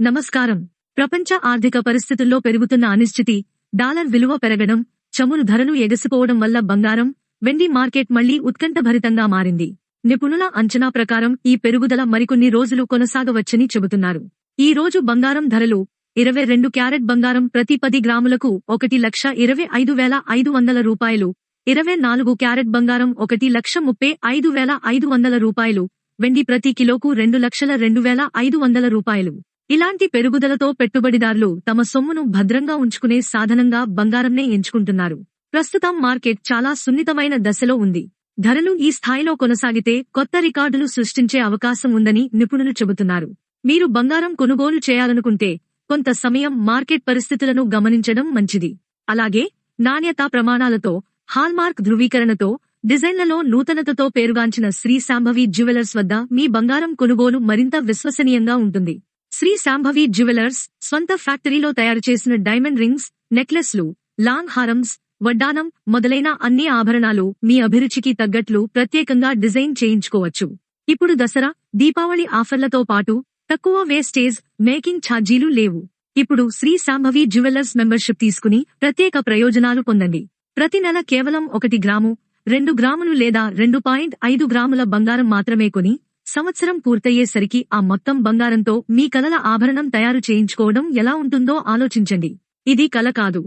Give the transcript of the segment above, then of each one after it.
నమస్కారం. ప్రపంచ ఆర్థిక పరిస్థితుల్లో పెరుగుతున్న అనిశ్చితి డాలర్ విలువ పెరగడం చమురు ధరలు ఎగసిపోవడం వల్ల బంగారం వెండి మార్కెట్ మళ్ళీ ఉత్కంఠభరితంగా మారింది. నిపుణుల అంచనా ప్రకారం ఈ పెరుగుదల మరికొన్ని రోజులు కొనసాగవచ్చని చెబుతున్నారు. ఈ రోజు బంగారం ధరలు ఇరవై రెండు క్యారెట్ బంగారం ప్రతి పది గ్రాములకు ఒకటి లక్ష ఇరవై ఐదు వేల ఐదు వందల రూపాయలు ఇరవై నాలుగు క్యారెట్ బంగారం ఒకటి లక్ష ముప్పై ఐదు వేల ఐదు వందల రూపాయలు వెండి ప్రతి కిలోకు రెండు లక్షల రెండు వేల ఐదు వందల రూపాయలు. ఇలాంటి పెరుగుదలతో పెట్టుబడిదారులు తమ సొమ్మును భద్రంగా ఉంచుకునే సాధనంగా బంగారంనే ఎంచుకుంటున్నారు. ప్రస్తుతం మార్కెట్ చాలా సున్నితమైన దశలో ఉంది. ధరలు ఈ స్థాయిలో కొనసాగితే కొత్త రికార్డులు సృష్టించే అవకాశం ఉందని నిపుణులు చెబుతున్నారు. మీరు బంగారం కొనుగోలు చేయాలనుకుంటే కొంత సమయం మార్కెట్ పరిస్థితులను గమనించడం మంచిది. అలాగే నాణ్యతా ప్రమాణాలతో హాల్మార్క్ ధృవీకరణతో డిజైన్లలో నూతనతతో పేరుగాంచిన శ్రీ శాంభవి జ్యువెలర్స్ వద్ద మీ బంగారం కొనుగోలు మరింత విశ్వసనీయంగా ఉంటుంది. శ్రీ శాంభవి జ్యువెలర్స్ స్వంత ఫ్యాక్టరీలో తయారు చేసిన డైమండ్ రింగ్స్ నెక్లెస్లు లాంగ్ హారమ్స్ వడ్డానం మొదలైన అన్ని ఆభరణాలు మీ అభిరుచికి తగ్గట్లు ప్రత్యేకంగా డిజైన్ చేయించుకోవచ్చు. ఇప్పుడు దసరా దీపావళి ఆఫర్లతో పాటు తక్కువ వేస్టేజ్ మేకింగ్ ఛార్జీలు లేవు. ఇప్పుడు శ్రీ శాంభవి జ్యువెలర్స్ మెంబర్షిప్ తీసుకుని ప్రత్యేక ప్రయోజనాలు పొందండి. ప్రతి నెల కేవలం ఒకటి గ్రాము రెండు గ్రాములు లేదా రెండు పాయింట్ ఐదు గ్రాముల బంగారం మాత్రమే కొని సంవత్సరం పూర్తయ్యేసరికి ఆ మొత్తం బంగారంతో మీ కలల ఆభరణం తయారు చేయించుకోవడం ఎలా ఉంటుందో ఆలోచించండి. ఇది కల కాదు.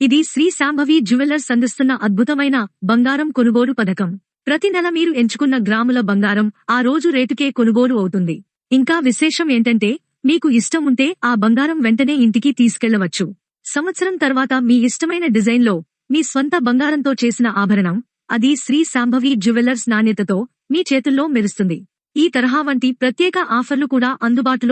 ఇది శ్రీ శాంభవి జ్యువెలర్స్ అందిస్తున్న అద్భుతమైన బంగారం కొనుగోలు పథకం. ప్రతి నెల మీరు ఎంచుకున్న గ్రాముల బంగారం ఆ రోజు రేటుకే కొనుగోలు అవుతుంది. ఇంకా విశేషం ఏంటంటే మీకు ఇష్టం ఉంటే ఆ బంగారం వెంటనే ఇంటికి తీసుకెళ్ళవచ్చు. సంవత్సరం తర్వాత మీ ఇష్టమైన డిజైన్లో మీ స్వంత బంగారంతో చేసిన ఆభరణం అది శ్రీ శాంభవి జ్యువెలర్స్ నాణ్యతతో మీ చేతుల్లో మెరుస్తుంది. ఈ తరహా వంటి ప్రత్యేక ఆఫర్లు కూడా అందుబాటులో